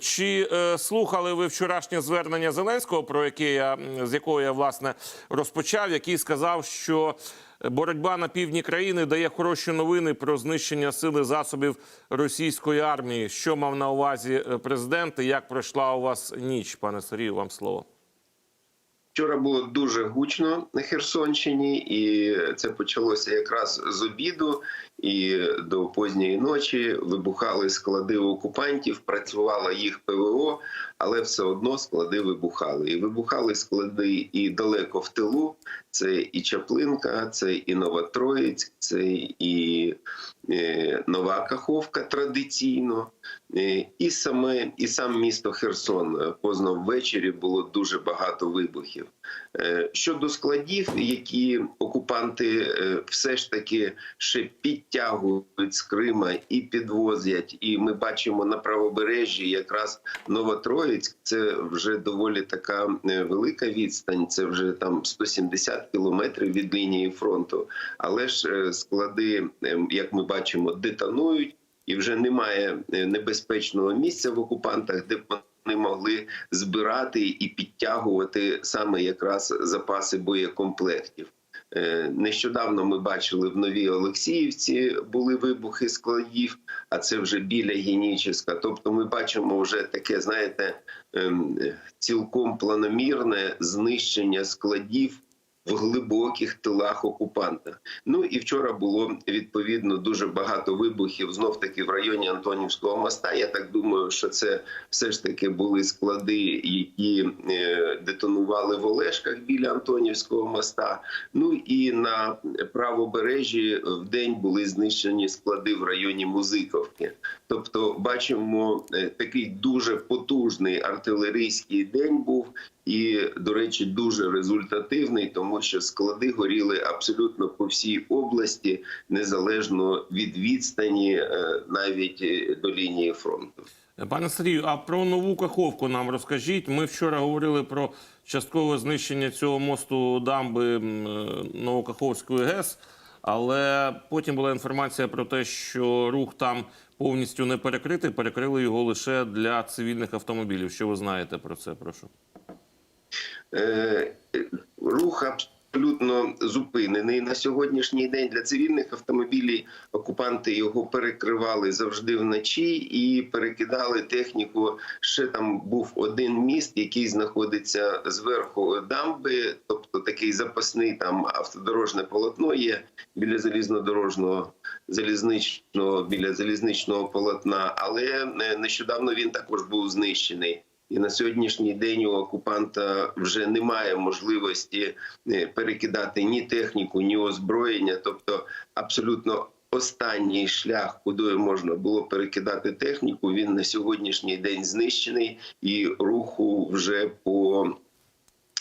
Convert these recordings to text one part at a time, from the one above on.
Чи е, слухали ви вчорашнє звернення Зеленського, про яке я з якого я власне розпочав, який сказав, що боротьба на півдні країни дає хороші новини про знищення сили засобів російської армії? Що мав на увазі е, президент? І як пройшла у вас ніч, пане Сергію? Вам слово. Вчора було дуже гучно на Херсонщині, і це почалося якраз з обіду і до позньої ночі. Вибухали склади окупантів, працювала їх ПВО, але все одно склади вибухали. І вибухали склади і далеко в тилу. Це і Чаплинка, це і Новотроїцьк, це і Нова Каховка традиційно. Е, І саме і сам місто Херсон Е, поздно ввечері було дуже багато вибухів. Е, Щодо складів, які окупанти е, все ж таки ще підтягують з Крима і підвозять, і ми бачимо на правобережжі якраз Новотроїцьк. Це вже доволі така е, велика відстань. Це вже там 170 кілометрів від лінії фронту. Але ж е, склади, е, як ми бачимо, детонують і вже немає е, небезпечного місця в окупантах, де б вони могли збирати і підтягувати саме якраз запаси боєкомплектів. Е, Нещодавно ми бачили в Новій Олексіївці були вибухи складів, а це вже біля Геніческа. Тобто, ми бачимо вже таке, знаєте, ем, цілком планомірне знищення складів в глибоких тилах окупанта. Ну і вчора було відповідно дуже багато вибухів знов таки в районі Антонівського моста. Я так думаю, що це все ж таки були склади, які е, детонували в Олешках біля Антонівського моста. Ну і на правобережжі в день були знищені склади в районі Музиковки. Тобто, бачимо е, такий дуже потужний артилерійський день був. І, до речі, дуже результативний, тому що склади горіли абсолютно по всій області, незалежно від відстані, е, навіть е, до лінії фронту. Пане Сергію, а про нову Каховку нам розкажіть. Ми вчора говорили про часткове знищення цього мосту дамби е, Новокаховської ГЕС, але потім була інформація про те, що рух там повністю не перекритий, перекрили його лише для цивільних автомобілів. Що ви знаєте про це? Прошу. Е, рух абсолютно зупинений на сьогоднішній день для цивільних автомобілів. Окупанти його перекривали завжди вночі і перекидали техніку. Ще там був один міст, який знаходиться зверху дамби, тобто такий запасний там автодорожне полотно є біля залізнодорожного. Залізничного біля залізничного полотна, але е, нещодавно він також був знищений. І на сьогоднішній день у окупанта вже немає можливості е, перекидати ні техніку, ні озброєння. Тобто, абсолютно останній шлях, куди можна було перекидати техніку, він на сьогоднішній день знищений, і руху вже по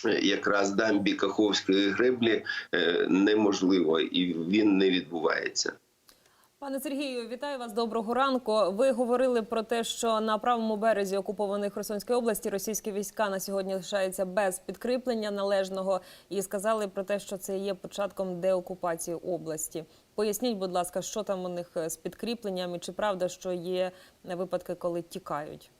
е, якраз дамбі Каховської греблі е, неможливо, і він не відбувається. Пане Сергію, вітаю вас. Доброго ранку. Ви говорили про те, що на правому березі окупованої Херсонської області російські війська на сьогодні лишаються без підкріплення належного, і сказали про те, що це є початком деокупації області. Поясніть, будь ласка, що там у них з підкріпленням, і чи правда, що є випадки, коли тікають?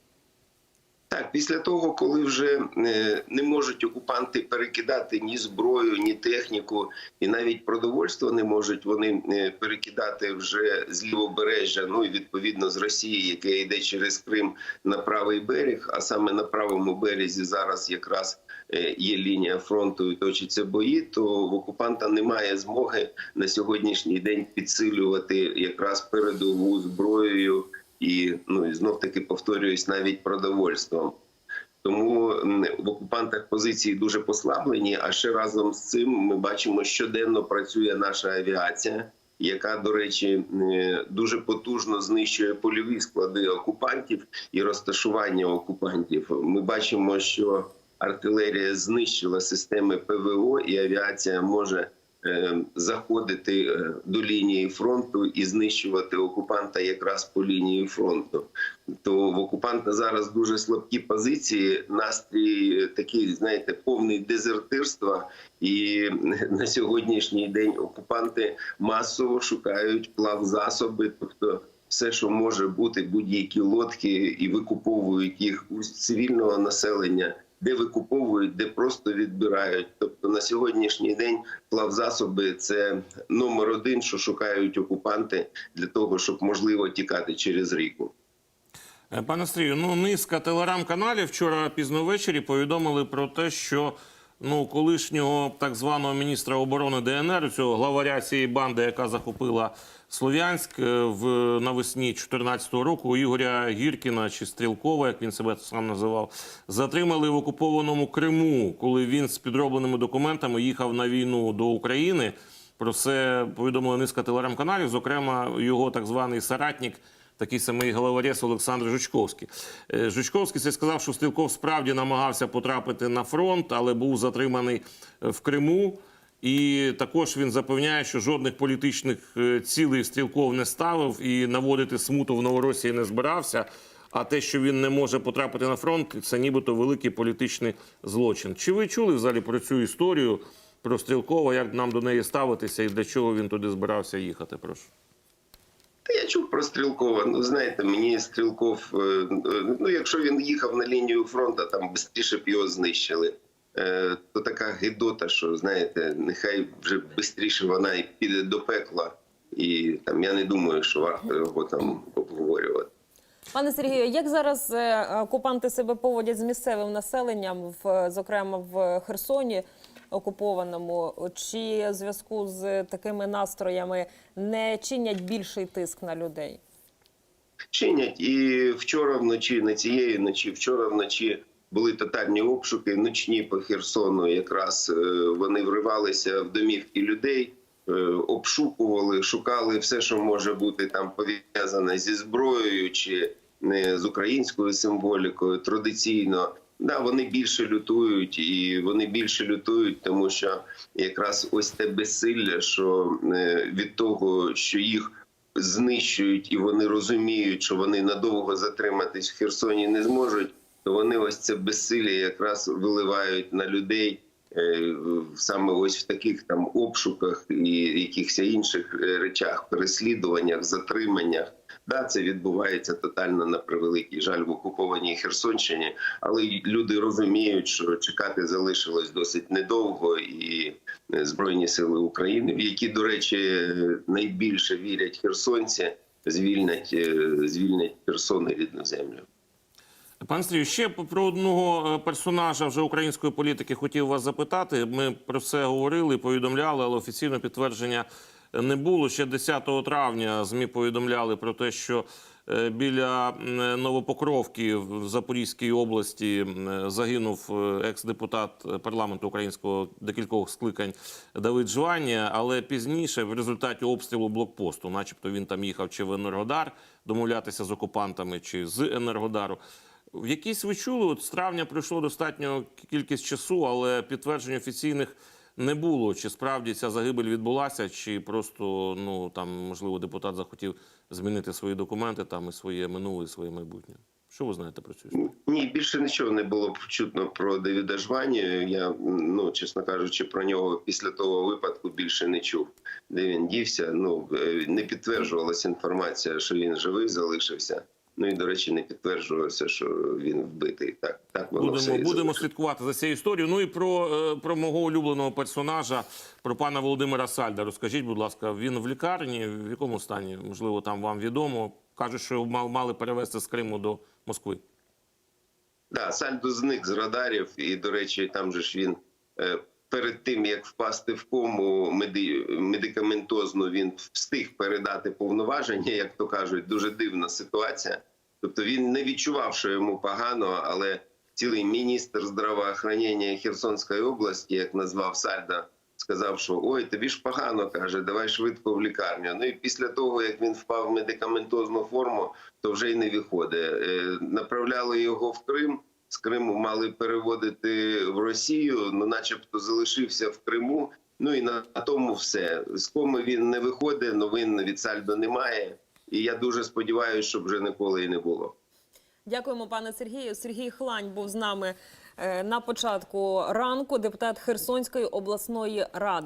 Так, після того, коли вже е, не можуть окупанти перекидати ні зброю, ні техніку, і навіть продовольство не можуть вони е, перекидати вже з лівобережжя, ну і відповідно з Росії, яке йде через Крим на правий берег. А саме на правому березі зараз якраз е, є лінія фронту і точаться бої. То в окупанта немає змоги на сьогоднішній день підсилювати якраз передову зброєю і ну і знов таки повторююсь навіть продовольством. Тому в окупантах позиції дуже послаблені. А ще разом з цим ми бачимо, щоденно працює наша авіація, яка, до речі, дуже потужно знищує польові склади окупантів і розташування окупантів. Ми бачимо, що артилерія знищила системи ПВО, і авіація може заходити е, до лінії фронту і знищувати окупанта якраз по лінії фронту. То в окупанта зараз дуже слабкі позиції, настрій такий, знаєте, повний дезертирства. І на сьогоднішній день окупанти масово шукають плавзасоби, тобто все, що може бути, будь-які лодки, і викуповують їх у цивільного населення, де викуповують, де просто відбирають. Тобто на сьогоднішній день плавзасоби це номер один, що шукають окупанти для того, щоб можливо тікати через ріку. Е, Пане Стрію, ну низка телеграм-каналів вчора пізно ввечері повідомили про те, що ну колишнього так званого міністра оборони ДНР, цього главаря цієї банди, яка захопила Слов'янськ е, в навесні 2014 року, Ігоря Гіркіна чи Стрілкова, як він себе сам називав, затримали в окупованому Криму, коли він з підробленими документами їхав на війну до України. Про це повідомила низка телеграм-каналів, зокрема його так званий соратник такий самий головорез Олександр Жучковський. Е, Жучковський це сказав, що Стрілков справді намагався потрапити на фронт, але був затриманий е, в Криму. І також він запевняє, що жодних політичних е, цілей Стрілков не ставив і наводити смуту в Новоросії не збирався. А те, що він не може потрапити на фронт, це нібито великий політичний злочин. Чи ви чули взагалі про цю історію про Стрілкова, як нам до неї ставитися і для чого він туди збирався їхати? Прошу. Та я чув про Стрілкова. Ну знаєте, мені Стрілков, е, е, ну якщо він їхав на лінію фронту, там швидше б його знищили. Е, То така гидота, що знаєте, нехай вже швидше вона і піде до пекла. І там я не думаю, що варто його там обговорювати. Пане Сергію, як зараз е, окупанти себе поводять з місцевим населенням, в зокрема в Херсоні окупованому? Чи в зв'язку з такими настроями не чинять більший тиск на людей? чинять. І вчора вночі, не цієї ночі, вчора вночі були тотальні обшуки, ночні по Херсону. Якраз е, вони вривалися в домівки людей, е, обшукували, шукали все, що може бути там пов'язане зі зброєю чи не з українською символікою. Традиційно. Да, вони більше лютують, і вони більше лютують, тому що якраз ось те безсилля, що е, від того, що їх знищують і вони розуміють, що вони надовго затриматись в Херсоні не зможуть, то вони ось це безсилля якраз виливають на людей е, саме ось в таких там обшуках і якихось інших е, речах, переслідуваннях, затриманнях. Да, це відбувається тотально на превеликий жаль в окупованій Херсонщині, але люди розуміють, що чекати залишилось досить недовго, і е, збройні сили України, в які, до речі, найбільше вірять херсонці, звільнять звільнять Херсон і рідну землю. Пан Стрію, ще про одного е, персонажа вже української політики хотів вас запитати. Ми про це говорили, повідомляли, але офіційно підтвердження не було. Ще 10 травня ЗМІ повідомляли про те, що е, біля Новопокровки в Запорізькій області загинув е, екс-депутат парламенту українського декількох скликань Давид Жванія, але пізніше в результаті обстрілу блокпосту, начебто він там їхав чи в Енергодар домовлятися з окупантами, чи з Енергодару. В якійсь ви чули, от з травня пройшло достатньо кількість часу, але підтверджень офіційних не було. Чи справді ця загибель відбулася, чи просто ну там можливо депутат захотів змінити свої документи, там і своє минуле, і своє майбутнє. Що ви знаєте про цю історію? Ні, більше нічого не було чутно про Давіда Жвані. Я ну чесно кажучи, про нього після того випадку більше не чув. Де він дівся? Ну е, не підтверджувалася інформація, що він живий залишився. Ну і до речі, не підтверджувалося, що він вбитий. Так, так воно Будемо і будемо слідкувати за цією історією. Ну і про, е, про мого улюбленого персонажа, про пана Володимира Сальда. Розкажіть, будь ласка, він в лікарні, в якому стані? Можливо, там вам відомо. Кажуть, що мал- мали перевезти з Криму до Москви. Да, Сальдо зник з радарів, і до речі, там же ж він е, перед тим як впасти в кому меди, медикаментозно він встиг передати повноваження, як то кажуть, дуже дивна ситуація. Тобто він не відчував, що йому погано, але цілий міністр здравоохранення Херсонської області, як назвав Сальда, сказав, що ой, тобі ж погано каже, давай швидко в лікарню. Ну і після того, як він впав в медикаментозну форму, то вже й не виходить. Е, Направляли його в Крим. З Криму мали переводити в Росію, ну, начебто, залишився в Криму. Ну і на тому все. З коми він не виходить, новин від Сальдо немає. І я дуже сподіваюся, щоб вже ніколи і не було. Дякуємо, пане Сергію. Сергій Хлань був з нами е, на початку ранку, депутат Херсонської обласної ради.